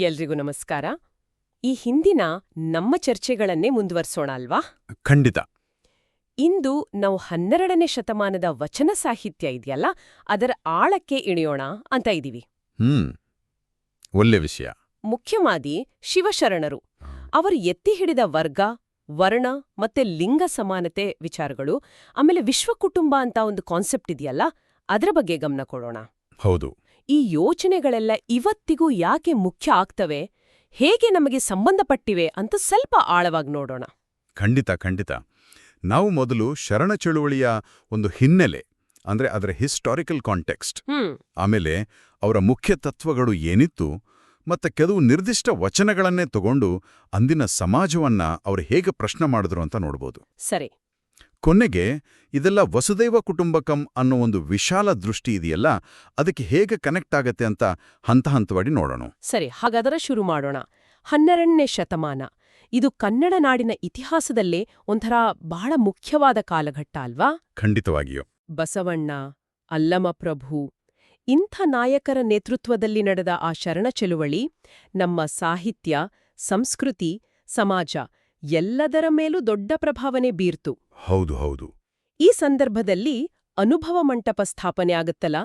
ಎಲ್ರಿಗೂ ನಮಸ್ಕಾರ. ಈ ಹಿಂದಿನ ನಮ್ಮ ಚರ್ಚೆಗಳನ್ನೇ ಮುಂದುವರಿಸೋಣ ಅಲ್ವಾ? ಖಂಡಿತ. ಇಂದು ನಾವು ಹನ್ನೆರಡನೇ ಶತಮಾನದ ವಚನ ಸಾಹಿತ್ಯ ಇದೆಯಲ್ಲ ಅದರ ಆಳಕ್ಕೆ ಇಳಿಯೋಣ ಅಂತ ಇದೀವಿ ಹ್ಮ್. ಒಳ್ಳೆ ವಿಷಯ. ಮುಖ್ಯವಾದಿ ಶಿವಶರಣರು. ಅವರು ಎತ್ತಿ ಹಿಡಿದ ವರ್ಗ ವರ್ಣ ಮತ್ತೆ ಲಿಂಗ ಸಮಾನತೆ ವಿಚಾರಗಳು ಆಮೇಲೆ ವಿಶ್ವ ಕುಟುಂಬ ಅಂತ ಒಂದು ಕಾನ್ಸೆಪ್ಟ್ ಇದೆಯಲ್ಲ ಅದರ ಬಗ್ಗೆ ಗಮನ ಕೊಡೋಣ. ಹೌದು. ಈ ಯೋಚನೆಗಳೆಲ್ಲ ಇವತ್ತಿಗೂ ಯಾಕೆ ಮುಖ್ಯ ಆಗ್ತವೆ? ಹೇಗೆ ನಮಗೆ ಸಂಬಂಧಪಟ್ಟಿವೆ ಅಂತ ಸ್ವಲ್ಪ ಆಳವಾಗಿ ನೋಡೋಣ. ಖಂಡಿತ ಖಂಡಿತ. ನಾವು ಮೊದಲು ಶರಣ ಚಳುವಳಿಯ ಒಂದು ಹಿನ್ನೆಲೆ ಅಂದ್ರೆ ಅದರ ಹಿಸ್ಟಾರಿಕಲ್ ಕಾಂಟೆಕ್ಸ್ಟ್ ಆಮೇಲೆ ಅವರ ಮುಖ್ಯ ತತ್ವಗಳು ಏನಿತ್ತು ಮತ್ತೆ ಕೆಲವು ನಿರ್ದಿಷ್ಟ ವಚನಗಳನ್ನೇ ತಗೊಂಡು ಅಂದಿನ ಸಮಾಜವನ್ನ ಅವರು ಹೇಗೆ ಪ್ರಶ್ನೆ ಮಾಡಿದ್ರು ಅಂತ ನೋಡ್ಬೋದು. ಸರಿ. ಕೊನೆಗೆ ಇದೆಲ್ಲ ವಸುದೈವ ಕುಟುಂಬಕಂ ಅನ್ನೋ ಒಂದು ವಿಶಾಲ ದೃಷ್ಟಿ ಇದೆಯಲ್ಲ ಅದಕ್ಕೆ ಹೇಗೆ ಕನೆಕ್ಟ್ ಆಗತ್ತೆ ಅಂತ ಹಂತ ಹಂತವಾಗಿ ನೋಡೋಣ. ಸರಿ ಹಾಗಾದರೆ ಶುರು ಮಾಡೋಣ. ಹನ್ನೆರಡನೇ ಶತಮಾನ. ಇದು ಕನ್ನಡ ನಾಡಿನ ಇತಿಹಾಸದಲ್ಲೇ ಒಂಥರ ಬಹಳ ಮುಖ್ಯವಾದ ಕಾಲಘಟ್ಟ ಅಲ್ವಾ? ಖಂಡಿತವಾಗಿಯೂ. ಬಸವಣ್ಣ ಅಲ್ಲಮಪ್ರಭು ಇಂಥ ನಾಯಕರ ನೇತೃತ್ವದಲ್ಲಿ ನಡೆದ ಆ ಶರಣ ಚಳುವಳಿ ನಮ್ಮ ಸಾಹಿತ್ಯ ಸಂಸ್ಕೃತಿ ಸಮಾಜ ಎಲ್ಲದರ ಮೇಲೂ ದೊಡ್ಡ ಪ್ರಭಾವನೆ ಬೀರ್ತು. ಹೌದು ಹೌದು. ಈ ಸಂದರ್ಭದಲ್ಲಿ ಅನುಭವ ಮಂಟಪ ಸ್ಥಾಪನೆ ಆಗುತ್ತಲ್ಲ?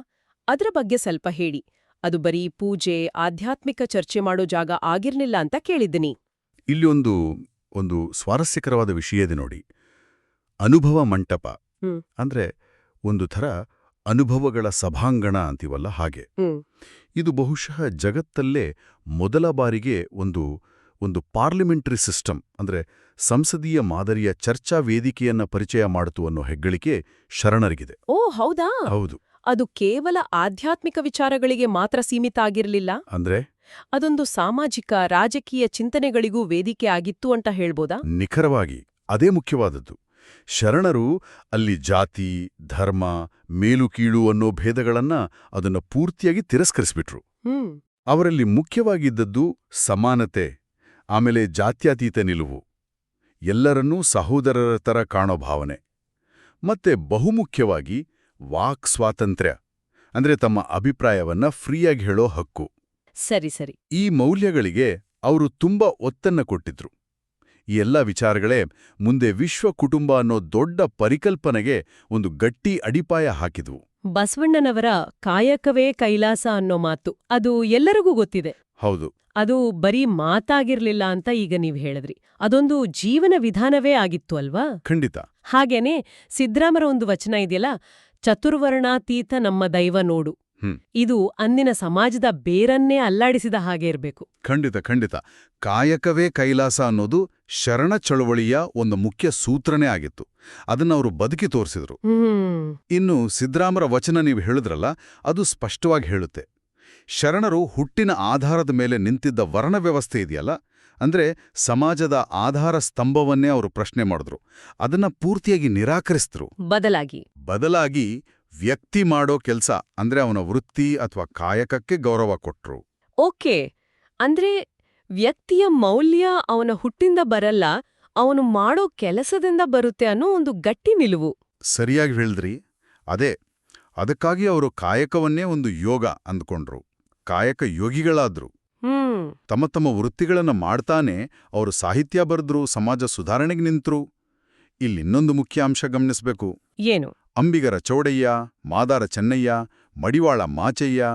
ಅದರ ಬಗ್ಗೆ ಸ್ವಲ್ಪ ಹೇಳಿ. ಅದು ಬರೀ ಪೂಜೆ ಆಧ್ಯಾತ್ಮಿಕ ಚರ್ಚೆ ಮಾಡೋ ಜಾಗ ಆಗಿರ್ಲಿಲ್ಲ ಅಂತ ಕೇಳಿದ್ದೀನಿ. ಇಲ್ಲಿ ಒಂದು ಒಂದು ಸ್ವಾರಸ್ಯಕರವಾದ ವಿಷಯ ಇದೆ ನೋಡಿ. ಅನುಭವ ಮಂಟಪ. ಅಂದ್ರೆ ಒಂದು ಥರ ಅನುಭವಗಳ ಸಭಾಂಗಣ ಅಂತೀವಲ್ಲ ಹಾಗೆ. ಇದು ಬಹುಶಃ ಜಗತ್ತಲ್ಲೇ ಮೊದಲ ಬಾರಿಗೆ ಒಂದು ಒಂದು ಪಾರ್ಲಿಮೆಂಟರಿ ಸಿಸ್ಟಮ್ ಅಂದ್ರೆ ಸಂಸದೀಯ ಮಾದರಿಯ ಚರ್ಚಾ ವೇದಿಕೆಯನ್ನ ಪರಿಚಯ ಮಾಡಿತು ಅನ್ನೋ ಹೆಗ್ಗಳಿಕೆ ಶರಣರಿಗಿದೆ. ಓ ಹೌದಾ? ಹೌದು. ಅದು ಕೇವಲ ಆಧ್ಯಾತ್ಮಿಕ ವಿಚಾರಗಳಿಗೆ ಮಾತ್ರ ಸೀಮಿತ ಆಗಿರಲಿಲ್ಲ? ಅಂದ್ರೆ? ಅದೊಂದು ಸಾಮಾಜಿಕ ರಾಜಕೀಯ ಚಿಂತನೆಗಳಿಗೂ ವೇದಿಕೆ ಆಗಿತ್ತು ಅಂತ ಹೇಳ್ಬೋದಾ? ನಿಖರವಾಗಿ ಅದೇ ಮುಖ್ಯವಾದದ್ದು. ಶರಣರು ಅಲ್ಲಿ ಜಾತಿ ಧರ್ಮ ಮೇಲು ಕೀಳು ಅನ್ನೋ ಭೇದಗಳನ್ನ ಅದನ್ನ ಪೂರ್ತಿಯಾಗಿ ತಿರಸ್ಕರಿಸ್ಬಿಟ್ರು. ಅವರಲ್ಲಿ ಮುಖ್ಯವಾಗಿದ್ದದ್ದು ಸಮಾನತೆ. ಆಮೇಲೆ ಜಾತ್ಯತೀತ ನಿಲುವು. ಎಲ್ಲರನ್ನೂ ಸಹೋದರರ ತರ ಕಾಣೋ ಭಾವನೆ. ಮತ್ತೆ ಬಹುಮುಖ್ಯವಾಗಿ ವಾಕ್ ಸ್ವಾತಂತ್ರ್ಯ ಅಂದ್ರೆ ತಮ್ಮ ಅಭಿಪ್ರಾಯವನ್ನ ಫ್ರೀಯಾಗಿ ಹೇಳೋ ಹಕ್ಕು. ಸರಿ ಸರಿ. ಈ ಮೌಲ್ಯಗಳಿಗೆ ಅವರು ತುಂಬಾ ಒತ್ತನ್ನ ಕೊಟ್ಟಿದ್ರು. ಈ ಎಲ್ಲ ವಿಚಾರಗಳೇ ಮುಂದೆ ವಿಶ್ವ ಕುಟುಂಬ ಅನ್ನೋ ದೊಡ್ಡ ಪರಿಕಲ್ಪನೆಗೆ ಒಂದು ಗಟ್ಟಿ ಅಡಿಪಾಯ ಹಾಕಿದ್ವು. ಬಸವಣ್ಣನವರ ಕಾಯಕವೇ ಕೈಲಾಸ ಅನ್ನೋ ಮಾತು. ಅದು ಎಲ್ಲರಿಗೂ ಗೊತ್ತಿದೆ. ಹೌದು. ಅದು ಬರೀ ಮಾತಾಗಿರ್ಲಿಲ್ಲ ಅಂತ ಈಗ ನೀವ್ ಹೇಳಿದ್ರಿ. ಅದೊಂದು ಜೀವನ ವಿಧಾನವೇ ಆಗಿತ್ತು ಅಲ್ವಾ? ಖಂಡಿತ. ಹಾಗೇನೆ ಸಿದ್ರಾಮರ ಒಂದು ವಚನ ಇದೆಯಲ್ಲ ಚತುರ್ವರ್ಣಾತೀತ ನಮ್ಮ ದೈವ ನೋಡು. ಇದು ಅಂದಿನ ಸಮಾಜದ ಬೇರನ್ನೇ ಅಲ್ಲಾಡಿಸಿದ ಹಾಗೆ ಇರಬೇಕು. ಖಂಡಿತ ಖಂಡಿತ. ಕಾಯಕವೇ ಕೈಲಾಸ ಅನ್ನೋದು ಶರಣ ಚಳುವಳಿಯ ಒಂದು ಮುಖ್ಯ ಸೂತ್ರನೇ ಆಗಿತ್ತು. ಅದನ್ನ ಅವರು ಬದುಕಿ ತೋರಿಸಿದ್ರು. ಇನ್ನು ಸಿದ್ರಾಮರ ವಚನ ನೀವು ಹೇಳಿದ್ರಲ್ಲ ಅದು ಸ್ಪಷ್ಟವಾಗಿ ಹೇಳುತ್ತೆ. ಶರಣರು ಹುಟ್ಟಿನ ಆಧಾರದ ಮೇಲೆ ನಿಂತಿದ್ದ ವರ್ಣ ವ್ಯವಸ್ಥೆ ಇದೆಯಲ್ಲ? ಅಂದ್ರೆ ಸಮಾಜದ ಆಧಾರ ಸ್ತಂಭವನ್ನೇ ಅವರು ಪ್ರಶ್ನೆ ಮಾಡಿದ್ರು. ಅದನ್ನ ಪೂರ್ತಿಯಾಗಿ ನಿರಾಕರಿಸಿದ್ರು. ಬದಲಾಗಿ. ಬದಲಾಗಿ ವ್ಯಕ್ತಿ ಮಾಡೋ ಕೆಲ್ಸ ಅಂದ್ರೆ ಅವನ ವೃತ್ತಿ ಅಥವಾ ಕಾಯಕಕ್ಕೆ ಗೌರವ ಕೊಟ್ರು. ಓಕೆ. ಅಂದ್ರೆ ವ್ಯಕ್ತಿಯ ಮೌಲ್ಯ ಅವನ ಹುಟ್ಟಿಂದ ಬರಲ್ಲ ಅವನು ಮಾಡೋ ಕೆಲಸದಿಂದ ಬರುತ್ತೆ ಅನ್ನೋ ಒಂದು ಗಟ್ಟಿ ನಿಲುವು. ಸರಿಯಾಗಿ ಹೇಳಿದ್ರಿ. ಅದೇ ಅದಕ್ಕಾಗಿ ಅವರು ಕಾಯಕವನ್ನೇ ಒಂದು ಯೋಗ ಅಂದ್ಕೊಂಡ್ರು. ಕಾಯಕ ಯೋಗಿಗಳಾದ್ರು. ಹ್ಮ್. ತಮ್ಮ ತಮ್ಮ ವೃತ್ತಿಗಳನ್ನ ಮಾಡ್ತಾನೆ ಅವರು ಸಾಹಿತ್ಯ ಬರೆದ್ರು ಸಮಾಜ ಸುಧಾರಣೆಗೆ ನಿಂತ್ರು. ಇಲ್ಲಿನ್ನೊಂದು ಮುಖ್ಯ ಅಂಶ ಗಮನಿಸಬೇಕು. ಏನು? ಅಂಬಿಗರ ಚೌಡಯ್ಯ, ಮಾದಾರ ಚೆನ್ನಯ್ಯ, ಮಡಿವಾಳ ಮಾಚಯ್ಯ,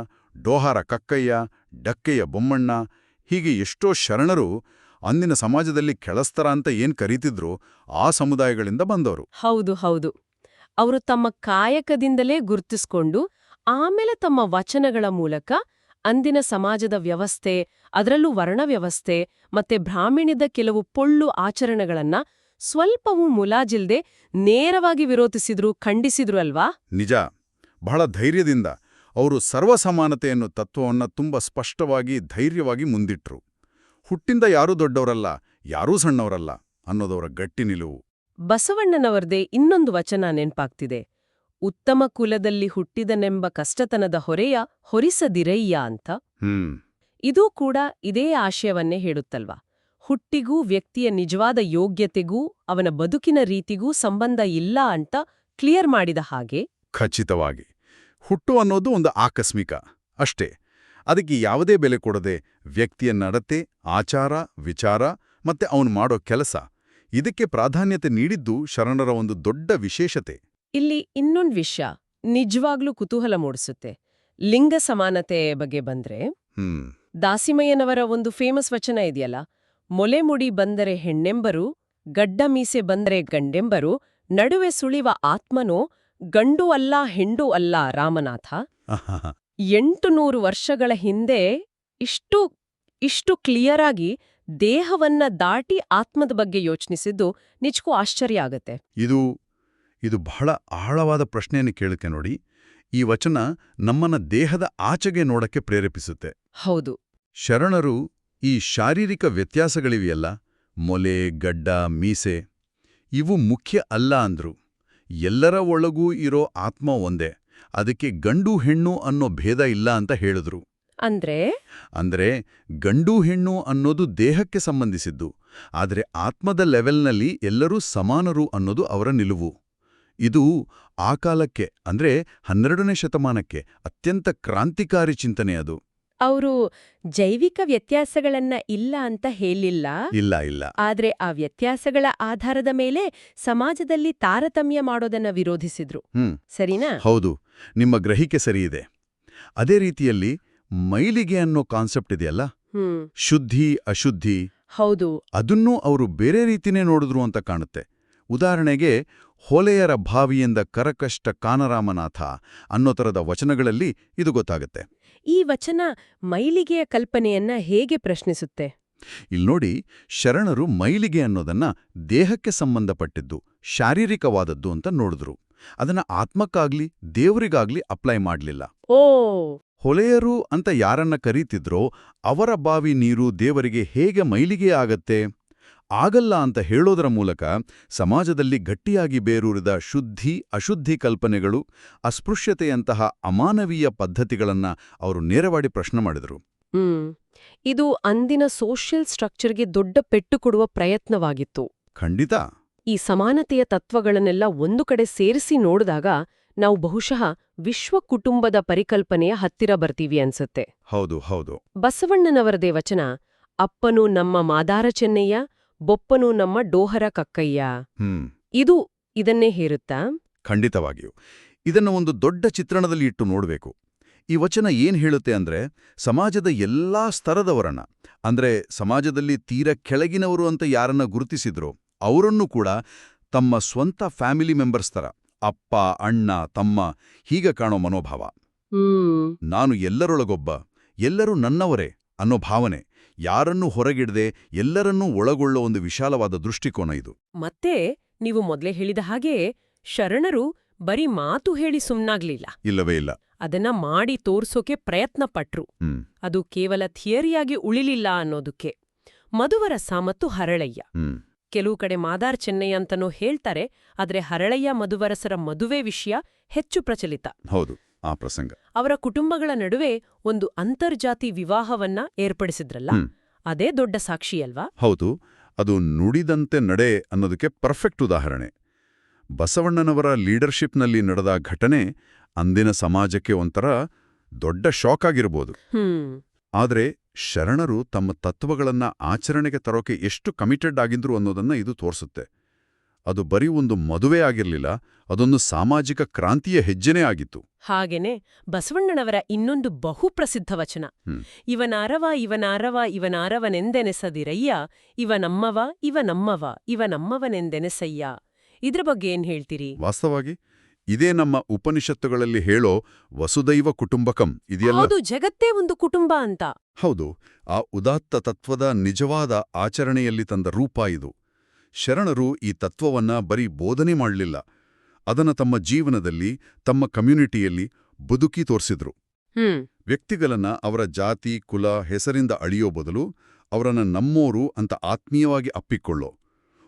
ಡೋಹಾರ ಕಕ್ಕಯ್ಯ, ಡಕ್ಕೆಯ ಬೊಮ್ಮಣ್ಣ, ಹೀಗೆ ಎಷ್ಟೋ ಶರಣರು ಅಂದಿನ ಸಮಾಜದಲ್ಲಿ ಕೆಳಸ್ತರ ಅಂತ ಏನ್ ಕರೀತಿದ್ರು ಆ ಸಮುದಾಯಗಳಿಂದ ಬಂದವರು. ಹೌದು ಹೌದು. ಅವರು ತಮ್ಮ ಕಾಯಕದಿಂದಲೇ ಗುರ್ತಿಸ್ಕೊಂಡು ಆಮೇಲೆ ತಮ್ಮ ವಚನಗಳ ಮೂಲಕ ಅಂದಿನ ಸಮಾಜದ ವ್ಯವಸ್ಥೆ, ಅದರಲ್ಲೂ ವರ್ಣ ವ್ಯವಸ್ಥೆ ಮತ್ತೆ ಬ್ರಾಹ್ಮಣ್ಯದ ಕೆಲವು ಪೊಳ್ಳು ಆಚರಣೆಗಳನ್ನ ಸ್ವಲ್ಪವೂ ಮುಲಾಜಿಲ್ದೆ ನೇರವಾಗಿ ವಿರೋಧಿಸಿದ್ರು ಖಂಡಿಸಿದ್ರು ಅಲ್ವಾ? ನಿಜ. ಬಹಳ ಧೈರ್ಯದಿಂದ ಅವರು ಸರ್ವಸಮಾನತೆಯನ್ನು ತತ್ವವನ್ನ ತುಂಬ ಸ್ಪಷ್ಟವಾಗಿ ಧೈರ್ಯವಾಗಿ ಮುಂದಿಟ್ರು. ಹುಟ್ಟಿಂದ ಯಾರೂ ದೊಡ್ಡವರಲ್ಲ ಯಾರೂ ಸಣ್ಣವರಲ್ಲ ಅನ್ನೋದವರ ಗಟ್ಟಿ ನಿಲುವು. ಬಸವಣ್ಣನವರದೇ ಇನ್ನೊಂದು ವಚನ ನೆನ್ಪಾಗ್ತಿದೆ. ಉತ್ತಮ ಕುಲದಲ್ಲಿ ಹುಟ್ಟಿದನೆಂಬ ಕಷ್ಟತನದ ಹೊರೆಯ ಹೊರಿಸದಿರಯ್ಯ ಅಂತ. ಹ್ಮ್. ಇದೂ ಕೂಡ ಇದೇ ಆಶಯವನ್ನೇ ಹೇಳುತ್ತಲ್ವಾ? ಹುಟ್ಟಿಗೂ ವ್ಯಕ್ತಿಯ ನಿಜವಾದ ಯೋಗ್ಯತೆಗೂ ಅವನ ಬದುಕಿನ ರೀತಿಗೂ ಸಂಬಂಧ ಇಲ್ಲ ಅಂತ ಕ್ಲಿಯರ್ ಮಾಡಿದ ಹಾಗೆ ಖಚಿತವಾಗಿ. ಹುಟ್ಟು ಅನ್ನೋದು ಒಂದು ಆಕಸ್ಮಿಕ. ಅಷ್ಟೇ ಅದಕ್ಕೆ ಯಾವುದೇ ಬೆಲೆ ಕೊಡದೆ ವ್ಯಕ್ತಿಯ ನಡತೆ ಆಚಾರ ವಿಚಾರ ಮತ್ತೆ ಅವನು ಮಾಡೋ ಕೆಲಸ ಇದಕ್ಕೆ ಪ್ರಾಧಾನ್ಯತೆ ನೀಡಿದ್ದು ಶರಣರ ಒಂದು ದೊಡ್ಡ ವಿಶೇಷತೆ. ಇಲ್ಲಿ ಇನ್ನೊಂದು ವಿಷಯ ನಿಜವಾಗ್ಲೂ ಕುತೂಹಲ ಮೂಡಿಸುತ್ತೆ. ಲಿಂಗ ಸಮಾನತೆ ಬಗ್ಗೆ ಬಂದ್ರೆ ಹ್ಮ್. ದಾಸಿಮಯ್ಯನವರ ಒಂದು ಫೇಮಸ್ ವಚನ ಇದೆಯಲ್ಲ ಮೊಲೆ ಮುಡಿ ಬಂದರೆ ಹೆಣ್ಣೆಂಬರು ಗಡ್ಡ ಮೀಸೆ ಬಂದರೆ ಗಂಡೆಂಬರು ನಡುವೆ ಸುಳಿವ ಆತ್ಮನೋ ಗಂಡು ಅಲ್ಲ ಹೆಂಡು ಅಲ್ಲ ರಾಮನಾಥ. ಎಂಟು ನೂರು ವರ್ಷಗಳ ಹಿಂದೆ ಇಷ್ಟು ಇಷ್ಟು ಕ್ಲಿಯರ್ ಆಗಿ ದೇಹವನ್ನ ದಾಟಿ ಆತ್ಮದ ಬಗ್ಗೆ ಯೋಚನಿಸಿದ್ದು ನಿಜಕ್ಕೂ ಆಶ್ಚರ್ಯ ಆಗತ್ತೆ. ಇದು ಇದು ಬಹಳ ಆಳವಾದ ಪ್ರಶ್ನೆಯನ್ನು ಕೇಳುತ್ತೆ ನೋಡಿ. ಈ ವಚನ ನಮ್ಮನ್ನ ದೇಹದ ಆಚೆಗೆ ನೋಡಕ್ಕೆ ಪ್ರೇರೇಪಿಸುತ್ತೆ. ಹೌದು. ಶರಣರು ಈ ಶಾರೀರಿಕ ವ್ಯತ್ಯಾಸಗಳಿವೆಯಲ್ಲ? ಮೊಲೆ ಗಡ್ಡ ಮೀಸೆ ಇವು ಮುಖ್ಯ ಅಲ್ಲ ಅಂದ್ರು. ಎಲ್ಲರ ಒಳಗೂ ಇರೋ ಆತ್ಮ ಒಂದೇ. ಅದಕ್ಕೆ ಗಂಡು ಹೆಣ್ಣು ಅನ್ನೋ ಭೇದ ಇಲ್ಲ ಅಂತ ಹೇಳಿದ್ರು. ಅಂದ್ರೆ? ಅಂದ್ರೆ ಗಂಡು ಹೆಣ್ಣು ಅನ್ನೋದು ದೇಹಕ್ಕೆ ಸಂಬಂಧಿಸಿದ್ದು. ಆದರೆ ಆತ್ಮದ ಲೆವೆಲ್ನಲ್ಲಿ ಎಲ್ಲರೂ ಸಮಾನರು ಅನ್ನೋದು ಅವರ ನಿಲುವು. ಇದು ಆ ಕಾಲಕ್ಕೆ ಅಂದ್ರೆ ಹನ್ನೆರಡನೇ ಶತಮಾನಕ್ಕೆ ಅತ್ಯಂತ ಕ್ರಾಂತಿಕಾರಿ ಚಿಂತನೆ ಅದು. ಅವರು ಜೈವಿಕ ವ್ಯತ್ಯಾಸಗಳನ್ನ ಇಲ್ಲ ಅಂತ ಹೇಳಿಲ್ಲ. ಇಲ್ಲ ಇಲ್ಲ. ಆದ್ರೆ ಆ ವ್ಯತ್ಯಾಸಗಳ ಆಧಾರದ ಮೇಲೆ ಸಮಾಜದಲ್ಲಿ ತಾರತಮ್ಯ ಮಾಡೋದನ್ನ ವಿರೋಧಿಸಿದ್ರು. ಸರಿನಾ? ಹೌದು. ನಿಮ್ಮ ಗ್ರಹಿಕೆ ಸರಿಯಿದೆ ಅದೇ ರೀತಿಯಲ್ಲಿ ಮೈಲಿಗೆ ಅನ್ನೋ ಕಾನ್ಸೆಪ್ಟ್ ಇದೆಯಲ್ಲ? ಶುದ್ಧಿ ಅಶುದ್ಧಿ. ಹೌದು. ಅದನ್ನೂ ಅವರು ಬೇರೆ ರೀತಿನೇ ನೋಡಿದ್ರು ಅಂತ ಕಾಣುತ್ತೆ. ಉದಾಹರಣೆಗೆ ಹೊಲೆಯರ ಭಾವಿಯಿಂದ ಕರಕಷ್ಟ ಕಾನರಾಮನಾಥ ಅನ್ನೋ ಥರದ ವಚನಗಳಲ್ಲಿ ಇದು ಗೊತ್ತಾಗುತ್ತೆ. ಈ ವಚನ ಮೈಲಿಗೆಯ ಕಲ್ಪನೆಯನ್ನ ಹೇಗೆ ಪ್ರಶ್ನಿಸುತ್ತೆ? ಇಲ್ನೋಡಿ ಶರಣರು ಮೈಲಿಗೆ ಅನ್ನೋದನ್ನ ದೇಹಕ್ಕೆ ಸಂಬಂಧಪಟ್ಟಿದ್ದು ಶಾರೀರಿಕವಾದದ್ದು ಅಂತ ನೋಡಿದ್ರು. ಅದನ್ನ ಆತ್ಮಕ್ಕಾಗ್ಲಿ ದೇವರಿಗಾಗ್ಲಿ ಅಪ್ಲೈ ಮಾಡಲಿಲ್ಲ. ಓ! ಹೊಲೆಯರು ಅಂತ ಯಾರನ್ನ ಕರೀತಿದ್ರೋ ಅವರ ಬಾವಿ ನೀರು ದೇವರಿಗೆ ಹೇಗೆ ಮೈಲಿಗೆ ಆಗತ್ತೆ? ಆಗಲ್ಲ ಅಂತ ಹೇಳೋದರ ಮೂಲಕ ಸಮಾಜದಲ್ಲಿ ಗಟ್ಟಿಯಾಗಿ ಬೇರೂರಿದ ಶುದ್ಧಿ ಅಶುದ್ಧಿ ಕಲ್ಪನೆಗಳು ಅಸ್ಪೃಶ್ಯತೆಯಂತಹ ಅಮಾನವೀಯ ಪದ್ಧತಿಗಳನ್ನ ಅವರು ನೇರವಾಡಿ ಪ್ರಶ್ನೆ ಮಾಡಿದರು. ಹ್ಮ್. ಇದು ಅಂದಿನ ಸೋಷಿಯಲ್ ಸ್ಟ್ರಕ್ಚರ್ಗೆ ದೊಡ್ಡ ಪೆಟ್ಟು ಕೊಡುವ ಪ್ರಯತ್ನವಾಗಿತ್ತು. ಖಂಡಿತ. ಈ ಸಮಾನತೆಯ ತತ್ವಗಳನ್ನೆಲ್ಲ ಒಂದು ಕಡೆ ಸೇರಿಸಿ ನೋಡಿದಾಗ ನಾವು ಬಹುಶಃ ವಿಶ್ವ ಕುಟುಂಬದ ಪರಿಕಲ್ಪನೆಯ ಹತ್ತಿರ ಬರ್ತೀವಿ ಅನ್ಸುತ್ತೆ. ಹೌದು ಹೌದು. ಬಸವಣ್ಣನವರದೇ ವಚನ ಅಪ್ಪನು ನಮ್ಮ ಮಾದಾರ ಚೆನ್ನಯ್ಯ ಬೊಪ್ಪನು ನಮ್ಮ ಡೋಹರ ಕಕ್ಕಯ್ಯ. ಇದು ಇದನ್ನೇ ಹೇರುತ್ತಾ? ಖಂಡಿತವಾಗಿಯೂ. ಇದನ್ನು ಒಂದು ದೊಡ್ಡ ಚಿತ್ರಣದಲ್ಲಿ ಇಟ್ಟು ನೋಡಬೇಕು. ಈ ವಚನ ಏನ್ ಹೇಳುತ್ತೆ ಅಂದ್ರೆ ಸಮಾಜದ ಎಲ್ಲಾ ಸ್ತರದವರನ್ನ ಅಂದ್ರೆ ಸಮಾಜದಲ್ಲಿ ತೀರ ಕೆಳಗಿನವರು ಅಂತ ಯಾರನ್ನ ಗುರುತಿಸಿದ್ರೋ ಅವರನ್ನು ಕೂಡ ತಮ್ಮ ಸ್ವಂತ ಫ್ಯಾಮಿಲಿ ಮೆಂಬರ್ಸ್ ತರ ಅಪ್ಪ ಅಣ್ಣ ತಮ್ಮ ಹೀಗೆ ಕಾಣೋ ಮನೋಭಾವ. ನಾನು ಎಲ್ಲರೊಳಗೊಬ್ಬ ಎಲ್ಲರೂ ನನ್ನವರೇ ಅನ್ನೋ ಭಾವನೆ. ಯಾರನ್ನೂ ಹೊರಗಿಡದೆ ಎಲ್ಲರನ್ನೂ ಒಳಗೊಳ್ಳೋ ಒಂದು ವಿಶಾಲವಾದ ದೃಷ್ಟಿಕೋನ ಇದು. ಮತ್ತೆ ನೀವು ಮೊದಲೇ ಹೇಳಿದ ಹಾಗೆ ಶರಣರು ಬರೀ ಮಾತು ಹೇಳಿ ಸುಮ್ನಾಗ್ಲಿಲ್ಲ. ಇಲ್ಲವೇ ಇಲ್ಲ. ಅದನ್ನ ಮಾಡಿ ತೋರ್ಸೋಕೆ ಪ್ರಯತ್ನ ಪಟ್ರು ಅದು ಕೇವಲ ಥಿಯರಿಯಾಗಿ ಉಳಿಲಿಲ್ಲ ಅನ್ನೋದಕ್ಕೆ. ಮಧುವರಸ ಮತ್ತು ಹರಳಯ್ಯ. ಕೆಲವು ಕಡೆ ಮಾದಾರ್ ಚೆನ್ನೈ ಅಂತನೂ ಹೇಳ್ತಾರೆ ಆದ್ರೆ ಹರಳಯ್ಯ ಮಧುವರಸರ ಮದುವೆ ವಿಷಯ ಹೆಚ್ಚು ಪ್ರಚಲಿತ. ಹೌದು. ಆ ಪ್ರಸಂಗ. ಅವರ ಕುಟುಂಬಗಳ ನಡುವೆ ಒಂದು ಅಂತರ್ಜಾತಿ ವಿವಾಹವನ್ನ ಏರ್ಪಡಿಸಿದ್ರಲ್ಲ? ಅದೇ ದೊಡ್ಡ ಸಾಕ್ಷಿ ಅಲ್ವಾ? ಹೌದು. ಅದು ನುಡಿದಂತೆ ನಡೆ ಅನ್ನೋದಕ್ಕೆ ಪರ್ಫೆಕ್ಟ್ ಉದಾಹರಣೆ. ಬಸವಣ್ಣನವರ ಲೀಡರ್ಶಿಪ್ನಲ್ಲಿ ನಡೆದ ಘಟನೆ ಅಂದಿನ ಸಮಾಜಕ್ಕೆ ಒಂಥರ ದೊಡ್ಡ ಶಾಕ್ ಆಗಿರ್ಬೋದು. ಆದರೆ ಶರಣರು ತಮ್ಮ ತತ್ವಗಳನ್ನ ಆಚರಣೆಗೆ ತರೋಕೆ ಎಷ್ಟು ಕಮಿಟೆಡ್ ಆಗಿದ್ರು ಅನ್ನೋದನ್ನ ಇದು ತೋರಿಸುತ್ತೆ. ಅದು ಬರೀ ಒಂದು ಮದುವೆ ಆಗಿರಲಿಲ್ಲ ಅದೊಂದು ಸಾಮಾಜಿಕ ಕ್ರಾಂತಿಯ ಹೆಜ್ಜೆನೇ ಆಗಿತ್ತು. ಹಾಗೇನೆ ಬಸವಣ್ಣನವರ ಇನ್ನೊಂದು ಬಹುಪ್ರಸಿದ್ಧ ವಚನ. ಇವನಾರವ ಇವನಾರವ ಇವನಾರವನೆಂದೆನೆಸದಿರಯ್ಯ ಇವ ನಮ್ಮವ ಇವ ನಮ್ಮವ ಇವ ನಮ್ಮವನೆಂದೆನೆಸಯ್ಯ ಇದ್ರ ಬಗ್ಗೆ ಏನ್ ಹೇಳ್ತೀರಿ? ವಾಸ್ತವಾಗಿ ಇದೇ ನಮ್ಮ ಉಪನಿಷತ್ತುಗಳಲ್ಲಿ ಹೇಳೋ ವಸುದೈವ ಕುಟುಂಬಕಂ ಇದೆಯಲ್ಲ? ಅದು ಜಗತ್ತೇ ಒಂದು ಕುಟುಂಬ ಅಂತ. ಹೌದು ಆ ಉದಾತ್ತ ತತ್ವದ ನಿಜವಾದ ಆಚರಣೆಯಲ್ಲಿ ತಂದ ರೂಪ ಇದು. ಶರಣರು ಈ ತತ್ವವನ್ನ ಬರೀ ಬೋಧನೆ ಮಾಡಲಿಲ್ಲ. ಅದನ್ನು ತಮ್ಮ ಜೀವನದಲ್ಲಿ ತಮ್ಮ ಕಮ್ಯುನಿಟಿಯಲ್ಲಿ ಬದುಕಿ ತೋರಿಸಿದ್ರು. ವ್ಯಕ್ತಿಗಳನ್ನ ಅವರ ಜಾತಿ ಕುಲ ಹೆಸರಿಂದ ಅಳಿಯೋ ಬದಲು ಅವರನ್ನು ನಮ್ಮೋರು ಅಂತ ಆತ್ಮೀಯವಾಗಿ ಅಪ್ಪಿಕೊಳ್ಳೋ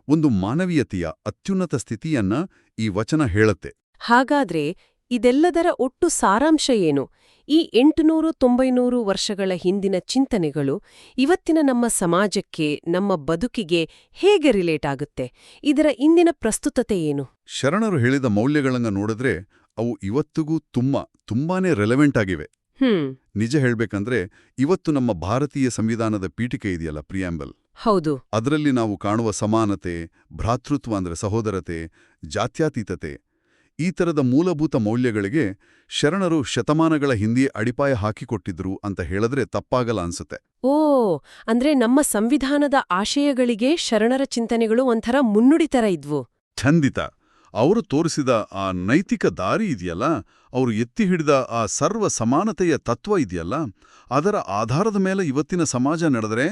ಒಂದು ಮಾನವೀಯತೆಯ ಅತ್ಯುನ್ನತ ಸ್ಥಿತಿಯನ್ನ ಈ ವಚನ ಹೇಳುತ್ತೆ. ಹಾಗಾದ್ರೆ ಇದೆಲ್ಲದರ ಒಟ್ಟು ಸಾರಾಂಶ ಏನು? ಈ ಎಂಟುನೂರು ತೊಂಬೈನೂರು ವರ್ಷಗಳ ಹಿಂದಿನ ಚಿಂತನೆಗಳು ಇವತ್ತಿನ ನಮ್ಮ ಸಮಾಜಕ್ಕೆ ನಮ್ಮ ಬದುಕಿಗೆ ಹೇಗೆ ರಿಲೇಟ್ ಆಗುತ್ತೆ? ಇದರ ಇಂದಿನ ಪ್ರಸ್ತುತತೆ ಏನು? ಶರಣರು ಹೇಳಿದ ಮೌಲ್ಯಗಳನ್ನು ನೋಡಿದ್ರೆ ಅವು ಇವತ್ತಿಗೂ ತುಂಬಾ ತುಂಬಾನೇ ರೆಲೆವೆಂಟ್ ಆಗಿವೆ. ನಿಜ ಹೇಳ್ಬೇಕಂದ್ರೆ ಇವತ್ತು ನಮ್ಮ ಭಾರತೀಯ ಸಂವಿಧಾನದ ಪೀಠಿಕೆ ಇದೆಯಲ್ಲ ಪ್ರಿಯಾಂಬಲ್ ಹೌದು. ಅದರಲ್ಲಿ ನಾವು ಕಾಣುವ ಸಮಾನತೆ ಭ್ರಾತೃತ್ವ ಅಂದ್ರೆ ಸಹೋದರತೆ ಜಾತ್ಯತೀತತೆ ಈ ಥರದ ಮೂಲಭೂತ ಮೌಲ್ಯಗಳಿಗೆ ಶರಣರು ಶತಮಾನಗಳ ಹಿಂದೆ ಅಡಿಪಾಯ ಹಾಕಿಕೊಟ್ಟಿದ್ರು ಅಂತ ಹೇಳಿದ್ರೆ ತಪ್ಪಾಗಲ್ಲ ಅನ್ಸುತ್ತೆ. ಓ ಅಂದ್ರೆ ನಮ್ಮ ಸಂವಿಧಾನದ ಆಶಯಗಳಿಗೆ ಶರಣರ ಚಿಂತನೆಗಳು ಒಂಥರ ಮುನ್ನುಡಿ ತರ ಇದ್ವು. ಖಂಡಿತ. ಅವರು ತೋರಿಸಿದ ಆ ನೈತಿಕ ದಾರಿ ಇದೆಯಲ್ಲ ಅವರು ಎತ್ತಿ ಹಿಡಿದ ಆ ಸರ್ವ ಸಮಾನತೆಯ ತತ್ವ ಇದೆಯಲ್ಲ ಅದರ ಆಧಾರದ ಮೇಲೆ ಇವತ್ತಿನ ಸಮಾಜ ನಡೆದರೆ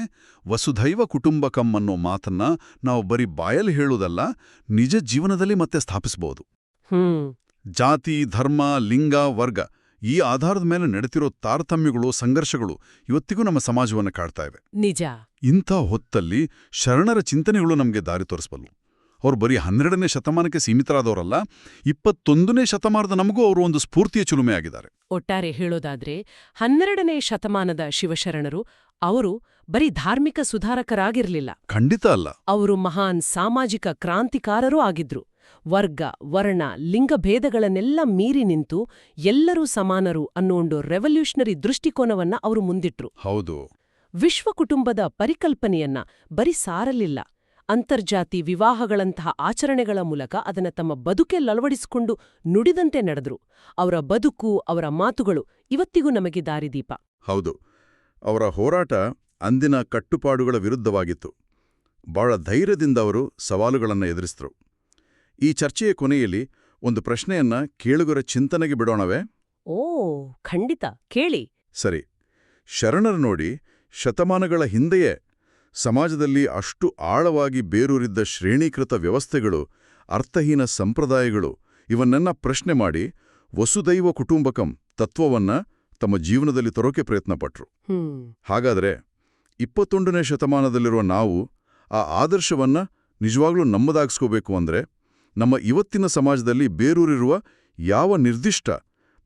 ವಸುಧೈವ ಕುಟುಂಬಕಂ ಅನ್ನೋ ಮಾತನ್ನ ನಾವು ಬರೀ ಬಾಯಲ್ಲಿ ಹೇಳುವುದಲ್ಲ ನಿಜ ಜೀವನದಲ್ಲಿ ಮತ್ತೆ ಸ್ಥಾಪಿಸಬಹುದು ಜಾತಿ ಧರ್ಮ ಲಿಂಗ ವರ್ಗ ಈ ಆಧಾರದ ಮೇಲೆ ನಡೆತಿರೋ ತಾರತಮ್ಯಗಳು ಸಂಘರ್ಷಗಳು ಇವತ್ತಿಗೂ ನಮ್ಮ ಸಮಾಜವನ್ನು ಕಾಡ್ತಾ ಇವೆ. ನಿಜ. ಇಂಥ ಹೊತ್ತಲ್ಲಿ ಶರಣರ ಚಿಂತನೆಗಳು ನಮಗೆ ದಾರಿ ತೋರಿಸಬಲ್ಲು. ಅವರು ಬರೀ ಹನ್ನೆರಡನೇ ಶತಮಾನಕ್ಕೆ ಸೀಮಿತರಾದವರಲ್ಲ ಇಪ್ಪತ್ತೊಂದನೇ ಶತಮಾನದ ನಮಗೂ ಅವರು ಒಂದು ಸ್ಫೂರ್ತಿಯ ಚುಲುಮೆ ಆಗಿದ್ದಾರೆ. ಒಟ್ಟಾರೆ ಹೇಳೋದಾದ್ರೆ ಹನ್ನೆರಡನೇ ಶತಮಾನದ ಶಿವಶರಣರು ಅವರು ಬರೀ ಧಾರ್ಮಿಕ ಸುಧಾರಕರಾಗಿರ್ಲಿಲ್ಲ. ಖಂಡಿತ ಅಲ್ಲ. ಅವರು ಮಹಾನ್ ಸಾಮಾಜಿಕ ಕ್ರಾಂತಿಕಾರರೂ ಆಗಿದ್ರು. ವರ್ಗ ವರ್ಣ ಲಿಂಗಭೇದಗಳನ್ನೆಲ್ಲ ಮೀರಿ ನಿಂತು ಎಲ್ಲರೂ ಸಮಾನರು ಅನ್ನೋ ಒಂದು ರೆವಲ್ಯೂಷನರಿ ದೃಷ್ಟಿಕೋನವನ್ನ ಅವರು ಮುಂದಿಟ್ರು. ಹೌದು. ವಿಶ್ವ ಕುಟುಂಬದ ಪರಿಕಲ್ಪನೆಯನ್ನ ಬರೀ ಸಾರಲಿಲ್ಲ ಅಂತರ್ಜಾತಿ ವಿವಾಹಗಳಂತಹ ಆಚರಣೆಗಳ ಮೂಲಕ ಅದನ್ನ ತಮ್ಮ ಬದುಕೆಲ್ಲಳವಡಿಸಿಕೊಂಡು ನುಡಿದಂತೆ ನಡೆದ್ರು. ಅವರ ಬದುಕು ಅವರ ಮಾತುಗಳು ಇವತ್ತಿಗೂ ನಮಗೆ ದಾರಿದೀಪ. ಹೌದು. ಅವರ ಹೋರಾಟ ಅಂದಿನ ಕಟ್ಟುಪಾಡುಗಳ ವಿರುದ್ಧವಾಗಿತ್ತು. ಬಹಳ ಧೈರ್ಯದಿಂದ ಅವರು ಸವಾಲುಗಳನ್ನು ಎದುರಿಸಿದ್ರು. ಈ ಚರ್ಚೆಯ ಕೊನೆಯಲ್ಲಿ ಒಂದು ಪ್ರಶ್ನೆಯನ್ನ ಕೇಳುಗರ ಚಿಂತನೆಗೆ ಬಿಡೋಣವೇ? ಓ ಖಂಡಿತ. ಕೇಳಿ. ಸರಿ. ಶರಣರು ನೋಡಿ ಶತಮಾನಗಳ ಹಿಂದೆಯೇ ಸಮಾಜದಲ್ಲಿ ಅಷ್ಟು ಆಳವಾಗಿ ಬೇರೂರಿದ್ದ ಶ್ರೇಣೀಕೃತ ವ್ಯವಸ್ಥೆಗಳು ಅರ್ಥಹೀನ ಸಂಪ್ರದಾಯಗಳು ಇವನ್ನೆಲ್ಲ ಪ್ರಶ್ನೆ ಮಾಡಿ ವಸುದೈವ ಕುಟುಂಬಕಂ ತತ್ವವನ್ನ ತಮ್ಮ ಜೀವನದಲ್ಲಿ ತರೋಕೆ ಪ್ರಯತ್ನಪಟ್ರು. ಹಾಗಾದರೆ ಇಪ್ಪತ್ತೊಂದನೇ ಶತಮಾನದಲ್ಲಿರುವ ನಾವು ಆ ಆದರ್ಶವನ್ನ ನಿಜವಾಗ್ಲೂ ನಮ್ಮದಾಗಿಸ್ಕೋಬೇಕು ಅಂದ್ರೆ ನಮ್ಮ ಇವತ್ತಿನ ಸಮಾಜದಲ್ಲಿ ಬೇರೂರಿರುವ ಯಾವ ನಿರ್ದಿಷ್ಟ,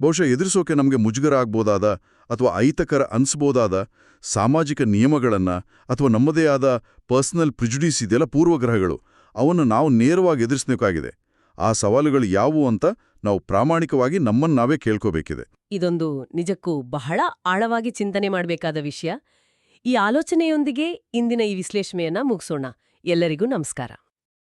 ಬಹುಶಃ ಎದುರಿಸೋಕೆ ನಮಗೆ ಮುಜುಗರ ಆಗ್ಬೋದಾದ ಅಥವಾ ಅಹಿತಕರ ಅನಿಸ್ಬೋದಾದ ಸಾಮಾಜಿಕ ನಿಯಮಗಳನ್ನ ಅಥವಾ ನಮ್ಮದೇ ಆದ ಪರ್ಸನಲ್ ಪ್ರಿಜುಡೀಸ್ ಇದೆಯಲ್ಲ ಪೂರ್ವಗ್ರಹಗಳು, ಅವನ್ನು ನಾವು ನೇರವಾಗಿ ಎದುರಿಸಬೇಕಾಗಿದೆ ಆ ಸವಾಲುಗಳು ಯಾವುವು ಅಂತ ನಾವು ಪ್ರಾಮಾಣಿಕವಾಗಿ ನಮ್ಮನ್ನು ನಾವೇ ಕೇಳ್ಕೋಬೇಕಿದೆ. ಇದೊಂದು ನಿಜಕ್ಕೂ ಬಹಳ ಆಳವಾಗಿ ಚಿಂತನೆ ಮಾಡಬೇಕಾದ ವಿಷಯ. ಈ ಆಲೋಚನೆಯೊಂದಿಗೆ ಇಂದಿನ ಈ ವಿಶ್ಲೇಷಣೆಯನ್ನ ಮುಗಿಸೋಣ. ಎಲ್ಲರಿಗೂ ನಮಸ್ಕಾರ.